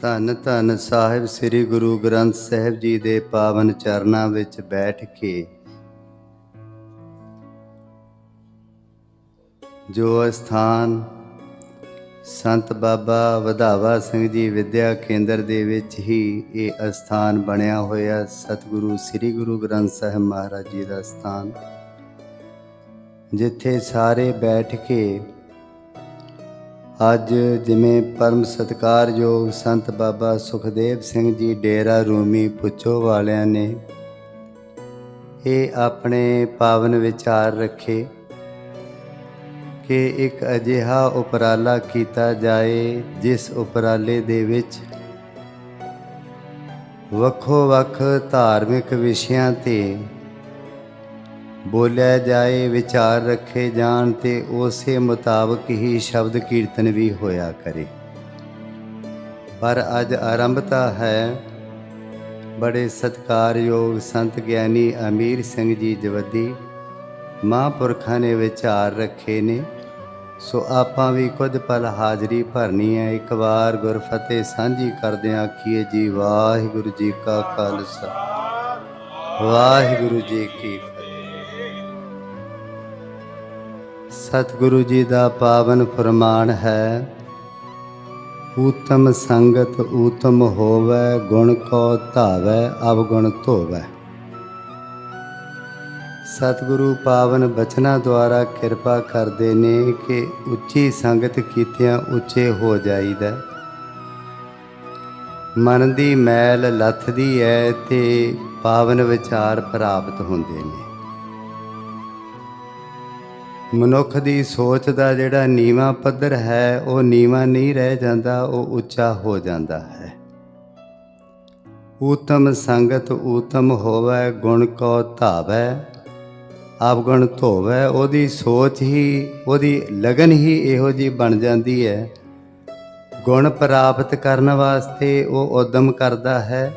ਧੰਨ ਧੰਨ ਸਾਹਿਬ ਸ੍ਰੀ ਗੁਰੂ ਗ੍ਰੰਥ ਸਾਹਿਬ ਜੀ ਦੇ ਪਾਵਨ ਚਰਨਾਂ ਵਿੱਚ ਬੈਠ ਕੇ। ਜੋ ਸਥਾਨ ਸੰਤ ਬਾਬਾ ਵਧਾਵਾ ਸਿੰਘ ਜੀ ਵਿਦਿਆ ਕੇਂਦਰ ਦੇ ਵਿੱਚ ਹੀ ਇਹ ਅਸਥਾਨ ਬਣਿਆ ਹੋਇਆ, ਸਤਿਗੁਰੂ ਸ੍ਰੀ ਗੁਰੂ ਗ੍ਰੰਥ ਸਾਹਿਬ ਮਹਾਰਾਜ ਜੀ ਦਾ ਸਥਾਨ ਜਿੱਥੇ ਸਾਰੇ ਬੈਠ ਕੇ ਅੱਜ ਜਿਵੇਂ ਪਰਮ ਸਤਿਕਾਰਯੋਗ ਸੰਤ ਬਾਬਾ ਸੁਖਦੇਵ ਸਿੰਘ ਜੀ ਡੇਰਾ ਰੂਮੀ ਪੁੱਛੋ ਵਾਲਿਆਂ ਨੇ, ਇਹ ਆਪਣੇ ਪਾਵਨ ਵਿਚਾਰ ਰੱਖੇ ਕਿ ਇੱਕ ਅਜਿਹਾ ਉਪਰਾਲਾ ਕੀਤਾ ਜਾਏ ਜਿਸ ਉਪਰਾਲੇ ਦੇ ਵਿੱਚ ਵੱਖੋ ਵੱਖ ਧਾਰਮਿਕ ਵਿਸ਼ਿਆਂ ਤੇ ਬੋਲਿਆ ਜਾਏ, ਵਿਚਾਰ ਰੱਖੇ ਜਾਣ ਤੇ ਉਸੇ ਮੁਤਾਬਕ ਹੀ ਸ਼ਬਦ ਕੀਰਤਨ ਵੀ ਹੋਇਆ ਕਰੇ। ਪਰ ਅੱਜ ਆਰੰਭਤਾ ਹੈ। ਬੜੇ ਸਤਿਕਾਰਯੋਗ ਸੰਤ ਗਿਆਨੀ ਅਮੀਰ ਸਿੰਘ ਜੀ ਜਵੱਦੀ ਮਹਾਂਪੁਰਖਾਂ ਨੇ ਵਿਚਾਰ ਰੱਖੇ ਨੇ। ਸੋ ਆਪਾਂ ਵੀ ਕੁਝ ਪਲ ਹਾਜ਼ਰੀ ਭਰਨੀ ਹੈ। ਇੱਕ ਵਾਰ ਗੁਰਫਤਿਹ ਸਾਂਝੀ ਕਰਦੇ ਆਖੀਏ ਜੀ, ਵਾਹਿਗੁਰੂ ਜੀ ਕਾ ਖਾਲਸਾ। ਵਾਹਿਗੁਰੂ ਜੀ ਕੀ ਫਤਿਹ। ਸਤਿਗੁਰੂ ਜੀ ਦਾ ਪਾਵਨ ਫਰਮਾਨ ਹੈ, ਊਤਮ ਸੰਗਤ ਊਤਮ ਹੋਵੇ, ਗੁਣ ਕੋ ਧਾਵੈ, ਅਵਗੁਣ ਧੋਵੈ। ਸਤਿਗੁਰੂ ਪਾਵਨ ਬਚਨਾਂ ਦੁਆਰਾ ਕਿਰਪਾ ਕਰਦੇ ਨੇ ਕਿ ਉੱਚੀ ਸੰਗਤ ਕੀਤਿਆਂ ਉੱਚੇ ਹੋ ਜਾਈਦਾ। ਮਨ ਦੀ ਮੈਲ ਲੱਥਦੀ ਹੈ ਤੇ ਪਾਵਨ ਵਿਚਾਰ ਪ੍ਰਾਪਤ ਹੁੰਦੇ ਨੇ। ਮਨੁੱਖ ਦੀ ਸੋਚ ਦਾ ਜਿਹੜਾ ਨੀਵਾ ਪੱਧਰ ਹੈ, ਉਹ ਨੀਵਾ ਨਹੀਂ ਰਹਿ ਜਾਂਦਾ, ਉਹ ਉੱਚਾ ਹੋ ਜਾਂਦਾ ਹੈ। ਊਤਮ ਸੰਗਤ ਊਤਮ ਹੋਵੇ, ਗੁਣ ਕੋ ਧਾਵੈ, ਆਪਗਣ ਧੋਵੈ। ਉਹਦੀ ਸੋਚ ਹੀ, ਉਹਦੀ ਲਗਨ ਹੀ ਇਹੋ ਜੀ ਬਣ ਜਾਂਦੀ ਹੈ। ਗੁਣ ਪ੍ਰਾਪਤ ਕਰਨ ਵਾਸਤੇ ਉਹ ਉਦਮ ਕਰਦਾ ਹੈ।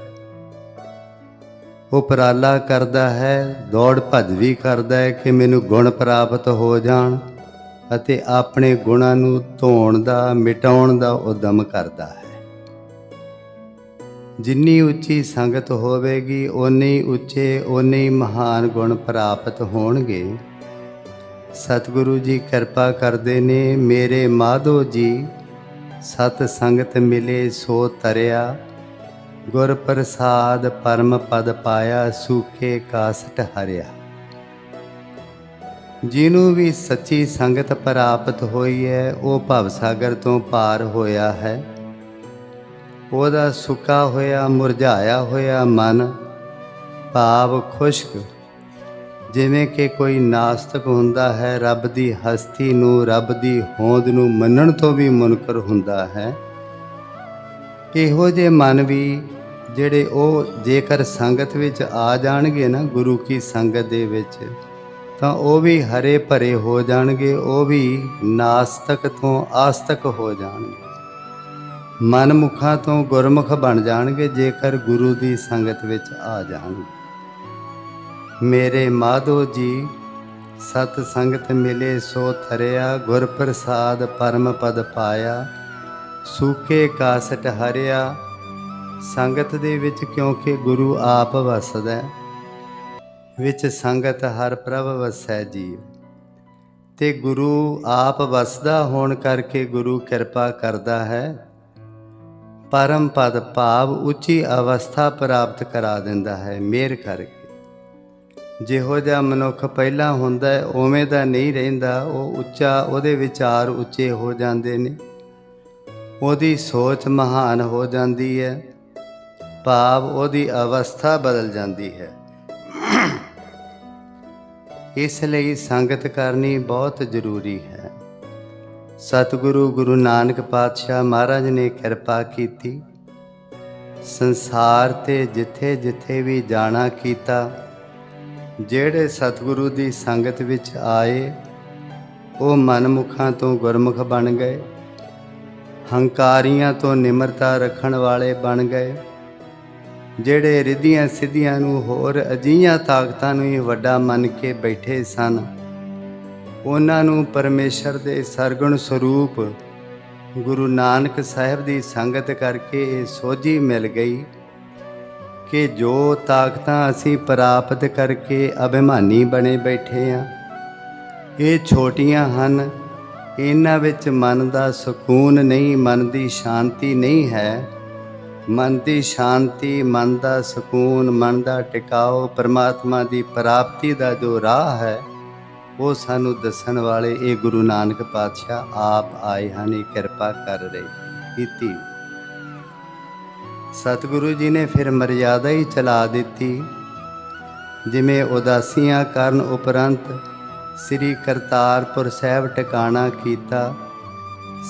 ਉਪਰਾਲਾ ਕਰਦਾ ਹੈ, ਦੌੜ ਭੱਜ ਵੀ ਕਰਦਾ ਹੈ ਕਿ ਮੈਨੂੰ ਗੁਣ ਪ੍ਰਾਪਤ ਹੋ ਜਾਣ ਅਤੇ ਆਪਣੇ ਗੁਣਾਂ ਨੂੰ ਧੋਣ ਦਾ, ਮਿਟਾਉਣ ਦਾ ਉਦਮ ਕਰਦਾ ਹੈ। ਜਿੰਨੀ ਉੱਚੀ ਸੰਗਤ ਹੋਵੇਗੀ, ਓਨੇ ਉੱਚੇ, ਓਨੇ ਮਹਾਨ ਗੁਣ ਪ੍ਰਾਪਤ ਹੋਣਗੇ। ਸਤਿਗੁਰੂ ਜੀ ਕਿਰਪਾ ਕਰਦੇ ਨੇ, ਮੇਰੇ ਮਾਧੋ ਜੀ, ਸਤ ਸੰਗਤ ਮਿਲੇ ਸੋ ਤਰਿਆ। ਗੁਰ ਪ੍ਰਸਾਦ ਪਰਮ ਪਦ ਪਾਇਆ, ਸੂਖੇ ਕਾਸਟ ਹਰਿਆ। ਜਿਹਨੂੰ ਵੀ ਸੱਚੀ ਸੰਗਤ ਪ੍ਰਾਪਤ ਹੋਈ ਹੈ ਉਹ ਭਵ ਸਾਗਰ ਤੋਂ ਪਾਰ ਹੋਇਆ ਹੈ। ਉਹਦਾ ਸੁੱਕਾ ਹੋਇਆ, ਮੁਰਝਾਇਆ ਹੋਇਆ ਮਨ, ਭਾਵ ਖੁਸ਼ਕ। ਜਿਵੇਂ ਕਿ ਕੋਈ ਨਾਸਤਕ ਹੁੰਦਾ ਹੈ, ਰੱਬ ਦੀ ਹਸਤੀ ਨੂੰ, ਰੱਬ ਦੀ ਹੋਂਦ ਨੂੰ ਮੰਨਣ ਤੋਂ ਵੀ ਮੁਨਕਰ ਹੁੰਦਾ ਹੈ। ਇਹੋ ਜੇ ਮਨ ਵੀ ਜਿਹੜੇ ਉਹ ਜੇਕਰ ਸੰਗਤ ਵਿੱਚ ਆ ਜਾਣਗੇ ਨਾ, ਗੁਰੂ ਕੀ ਸੰਗਤ ਦੇ ਵਿੱਚ, ਤਾਂ ਉਹ ਵੀ ਹਰੇ ਭਰੇ ਹੋ ਜਾਣਗੇ, ਉਹ ਵੀ ਨਾਸਤਕ ਤੋਂ ਆਸਤਕ ਹੋ ਜਾਣਗੇ। ਮਨਮੁਖਾਂ ਤੋਂ ਗੁਰਮੁਖ ਬਣ ਜਾਣਗੇ ਜੇਕਰ ਗੁਰੂ ਦੀ ਸੰਗਤ ਵਿੱਚ ਆ ਜਾਣਗੇ ਮੇਰੇ ਮਾਧੋ ਜੀ, ਸਤ ਸੰਗਤ ਮਿਲੇ ਸੋ ਥਰਿਆ ਗੁਰ ਪ੍ਰਸਾਦ ਪਰਮ ਪਦ ਪਾਇਆ ਸੂਕੇ ਕਾਸਟ ਹਰਿਆ, ਸੰਗਤ ਦੇ ਵਿੱਚ ਕਿਉਂਕਿ ਗੁਰੂ ਆਪ ਵਸਦਾ ਹੈ, ਵਿੱਚ ਸੰਗਤ ਹਰ ਪ੍ਰਭ ਵਸੈ ਜੀਵ। ਤੇ ਗੁਰੂ ਆਪ ਵਸਦਾ ਹੋਣ ਕਰਕੇ ਗੁਰੂ ਕਿਰਪਾ ਕਰਦਾ ਹੈ, ਪਰਮ ਪਦ ਭਾਵ ਉੱਚੀ ਅਵਸਥਾ ਪ੍ਰਾਪਤ ਕਰਾ ਦਿੰਦਾ ਹੈ ਮਿਹਰ ਕਰਕੇ। ਜਿਹੋ ਜਿਹਾ ਮਨੁੱਖ ਪਹਿਲਾਂ ਹੁੰਦਾ ਹੈ, ਉਵੇਂ ਦਾ ਨਹੀਂ ਰਹਿੰਦਾ, ਉਹ ਉੱਚਾ, ਉਹਦੇ ਵਿਚਾਰ ਉੱਚੇ ਹੋ ਜਾਂਦੇ ਨੇ। ਉਹਦੀ ਸੋਚ ਮਹਾਨ ਹੋ ਜਾਂਦੀ ਹੈ। ਭਾਵ ਉਹਦੀ ਅਵਸਥਾ ਬਦਲ ਜਾਂਦੀ ਹੈ। ਇਸ ਲਈ ਸੰਗਤ ਕਰਨੀ ਬਹੁਤ ਜ਼ਰੂਰੀ ਹੈ। ਸਤਿਗੁਰੂ ਗੁਰੂ ਨਾਨਕ ਪਾਤਸ਼ਾਹ ਮਹਾਰਾਜ ਨੇ ਕਿਰਪਾ ਕੀਤੀ। ਸੰਸਾਰ ਤੇ ਜਿੱਥੇ ਜਿੱਥੇ ਵੀ ਜਾਣਾ ਕੀਤਾ, ਜਿਹੜੇ ਸਤਿਗੁਰੂ ਦੀ ਸੰਗਤ ਵਿੱਚ ਆਏ, ਉਹ ਮਨਮੁਖਾਂ ਤੋਂ ਗੁਰਮੁਖ ਬਣ ਗਏ। ਹੰਕਾਰੀਆਂ ਤੋਂ ਨਿਮਰਤਾ ਰੱਖਣ ਵਾਲੇ ਬਣ ਗਏ। ਜਿਹੜੇ ਰਿੱਧੀਆਂ ਸਿੱਧੀਆਂ ਨੂੰ ਹੋਰ ਅਜੀਆਂ ਤਾਕਤਾਂ ਨੂੰ ਹੀ ਵੱਡਾ ਮੰਨ ਕੇ ਬੈਠੇ ਸਨ, ਉਹਨਾਂ ਨੂੰ ਪਰਮੇਸ਼ਰ ਦੇ ਸਰਗੁਣ ਸਰੂਪ ਗੁਰੂ ਨਾਨਕ ਸਾਹਿਬ ਦੀ ਸੰਗਤ ਕਰਕੇ ਇਹ ਸੋਝੀ ਮਿਲ ਗਈ ਕਿ ਜੋ ਤਾਕਤਾਂ ਅਸੀਂ ਪ੍ਰਾਪਤ ਕਰਕੇ ਅਭਿਮਾਨੀ ਬਣੇ ਬੈਠੇ ਆ ਇਹ ਛੋਟੀਆਂ ਹਨ ਇਹਨਾਂ ਵਿੱਚ ਮਨ ਦਾ ਸਕੂਨ ਨਹੀਂ, ਮਨ ਦੀ ਸ਼ਾਂਤੀ ਨਹੀਂ ਹੈ। ਮਨ ਦੀ ਸ਼ਾਂਤੀ, ਮਨ ਦਾ ਸਕੂਨ, ਮਨ ਦਾ ਟਿਕਾਓ ਪਰਮਾਤਮਾ ਦੀ ਪ੍ਰਾਪਤੀ ਦਾ ਜੋ ਰਾਹ ਹੈ, ਉਹ ਸਾਨੂੰ ਦੱਸਣ ਵਾਲੇ ਇਹ ਗੁਰੂ ਨਾਨਕ ਪਾਤਸ਼ਾਹ ਆਪ ਆਏ ਹਨ, ਇਹ ਕਿਰਪਾ ਕਰ ਰਹੇ ਕੀਤੀ। ਸਤਿਗੁਰੂ ਜੀ ਨੇ ਫਿਰ ਮਰਿਆਦਾ ਹੀ ਚਲਾ ਦਿੱਤੀ, ਜਿਵੇਂ ਉਦਾਸੀਆਂ ਕਰਨ ਉਪਰੰਤ ਸ੍ਰੀ ਕਰਤਾਰਪੁਰ ਸਾਹਿਬ ਟਿਕਾਣਾ ਕੀਤਾ।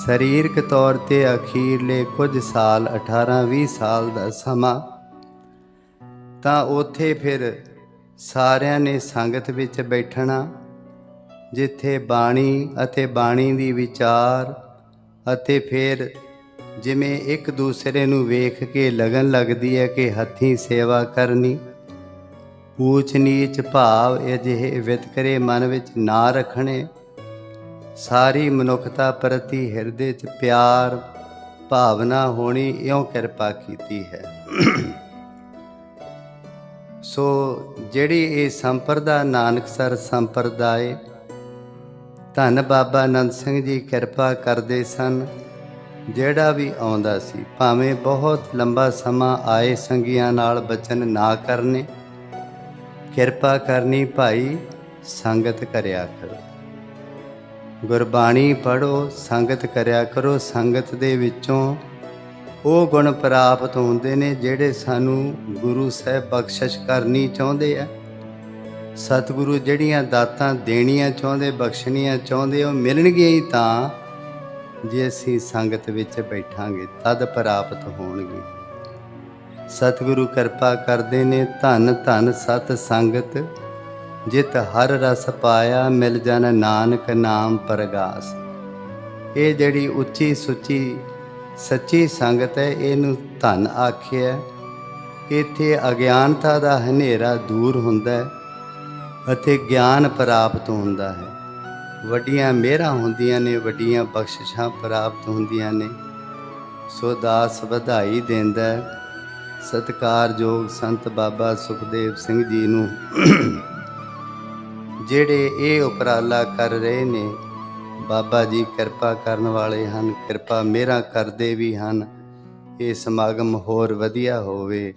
ਸਰੀਰਕ ਤੌਰ ਤੇ ਅਖੀਰਲੇ ਕੁਝ ਸਾਲ 18-20 ਸਾਲ ਦਾ ਸਮਾਂ। ਤਾਂ ਉੱਥੇ ਫਿਰ ਸਾਰਿਆਂ ਨੇ ਸੰਗਤ ਵਿੱਚ ਬੈਠਣਾ, ਜਿੱਥੇ ਬਾਣੀ ਅਤੇ ਬਾਣੀ ਦੀ ਵਿਚਾਰ ਅਤੇ ਫਿਰ ਜਿਵੇਂ ਇੱਕ ਦੂਸਰੇ ਨੂੰ ਵੇਖ ਕੇ ਲਗਨ ਲੱਗਦੀ ਹੈ ਕਿ ਹੱਥੀਂ ਸੇਵਾ ਕਰਨੀ। ਊਚ ਨੀਚ ਭਾਵ ਅਜਿਹੇ ਵਿਤਕਰੇ ਮਨ ਵਿੱਚ ਨਾ ਰੱਖਣੇ। ਸਾਰੀ ਮਨੁੱਖਤਾ ਪ੍ਰਤੀ ਹਿਰਦੇ 'ਚ ਪਿਆਰ, ਭਾਵਨਾ ਹੋਣੀ ਇਉਂ ਕਿਰਪਾ ਕੀਤੀ ਹੈ। ਸੋ ਜਿਹੜੀ ਇਹ ਸੰਪਰਦਾ ਨਾਨਕਸਰ ਸੰਪਰਦਾਏ, ਧੰਨ ਬਾਬਾ ਅਨੰਦ ਸਿੰਘ ਜੀ ਕਿਰਪਾ ਕਰਦੇ ਸਨ। ਜਿਹੜਾ ਵੀ ਆਉਂਦਾ ਸੀ, ਭਾਵੇਂ ਬਹੁਤ ਲੰਬਾ ਸਮਾਂ ਆਏ ਸੰਗੀਆਂ ਨਾਲ ਬਚਨ ਨਾ ਕਰਨੇ ਕਿਰਪਾ ਕਰਨੀ ਭਾਈ, ਸੰਗਤ ਕਰਿਆ ਕਰੋ। ਗੁਰਬਾਣੀ ਪੜੋ ਸੰਗਤ ਕਰਿਆ ਕਰੋ, ਸੰਗਤ ਦੇ ਵਿੱਚੋਂ ਉਹ ਗੁਣ ਪ੍ਰਾਪਤ ਹੁੰਦੇ ਨੇ ਜਿਹੜੇ ਸਾਨੂੰ ਗੁਰੂ ਸਾਹਿਬ ਬਖਸ਼ਿਸ਼ ਕਰਨੀ ਚਾਹੁੰਦੇ ਆ। ਸਤਿਗੁਰੂ ਜਿਹੜੀਆਂ ਦਾਤਾਂ ਦੇਣੀਆਂ ਚਾਹੁੰਦੇ, ਬਖਸ਼ਣੀਆਂ ਚਾਹੁੰਦੇ, ਉਹ ਮਿਲਣਗੀਆਂ ਹੀ ਤਾਂ ਜੇ ਅਸੀਂ ਸੰਗਤ ਵਿੱਚ ਬੈਠਾਂਗੇ, ਤਦ ਪ੍ਰਾਪਤ ਹੋਣਗੇ ਸਤਿਗੁਰੂ ਕਿਰਪਾ ਕਰਦੇ ਨੇ, ਧੰਨ ਧੰਨ ਸਤ ਸੰਗਤ, ਜਿਤ ਹਰ ਰਸ ਪਾਇਆ, ਮਿਲ ਜਨ ਨਾਨਕ ਨਾਮ ਪ੍ਰਗਾਸ। ਇਹ ਜਿਹੜੀ ਉੱਚੀ ਸੁੱਚੀ ਸੱਚੀ ਸੰਗਤ ਹੈ, ਇਹਨੂੰ ਧੰਨ ਆਖਿਆ ਇੱਥੇ ਅਗਿਆਨਤਾ ਦਾ ਹਨੇਰਾ ਦੂਰ ਹੁੰਦਾ ਹੈ ਅਤੇ ਗਿਆਨ ਪ੍ਰਾਪਤ ਹੁੰਦਾ ਹੈ। ਵੱਡੀਆਂ ਮਿਹਰਾਂ ਹੁੰਦੀਆਂ ਨੇ, ਵੱਡੀਆਂ ਬਖਸ਼ਿਸ਼ਾਂ ਪ੍ਰਾਪਤ ਹੁੰਦੀਆਂ ਨੇ। ਸੋ ਦਾਸ ਵਧਾਈ ਦਿੰਦਾ ਹੈ। ਸਤਿਕਾਰਯੋਗ ਸੰਤ ਬਾਬਾ ਸੁਖਦੇਵ ਸਿੰਘ ਜੀ ਨੂੰ ਜਿਹੜੇ ਇਹ ਉਪਰਾਲਾ ਕਰ ਰਹੇ ਨੇ, ਬਾਬਾ ਜੀ ਕਿਰਪਾ ਕਰਨ ਵਾਲੇ ਹਨ, ਕਿਰਪਾ ਮੇਰਾ ਕਰਦੇ ਵੀ ਹਨ, ਇਹ ਸਮਾਗਮ ਹੋਰ ਵਧੀਆ ਹੋਵੇ।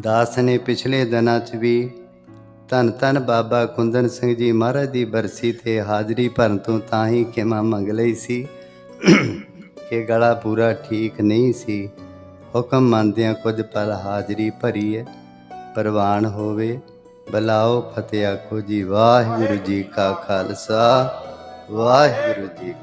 ਦਾਸ ਨੇ ਪਿਛਲੇ ਦਿਨਾਂ 'ਚ ਵੀ ਧੰਨ ਧੰਨ ਬਾਬਾ ਕੁੰਦਨ ਸਿੰਘ ਜੀ ਮਹਾਰਾਜ ਦੀ ਬਰਸੀ ਤੇ ਹਾਜ਼ਰੀ ਭਰਨ ਤੋਂ ਤਾਂ ਹੀ ਕਿਮਾ ਮੰਗ ਲਈ ਸੀ ਕਿ ਗਲਾ ਪੂਰਾ ਠੀਕ ਨਹੀਂ ਸੀ। ਹੁਕਮ ਮੰਨਦਿਆਂ ਕੁਝ ਪਲ ਹਾਜ਼ਰੀ ਭਰੀ ਹੈ ਪ੍ਰਵਾਨ ਹੋਵੇ, ਬਲਾਓ ਫਤਿਹ ਆਖੋ ਜੀ, ਵਾਹਿਗੁਰੂ ਜੀ ਕਾ ਖਾਲਸਾ, ਵਾਹਿਗੁਰੂ ਜੀ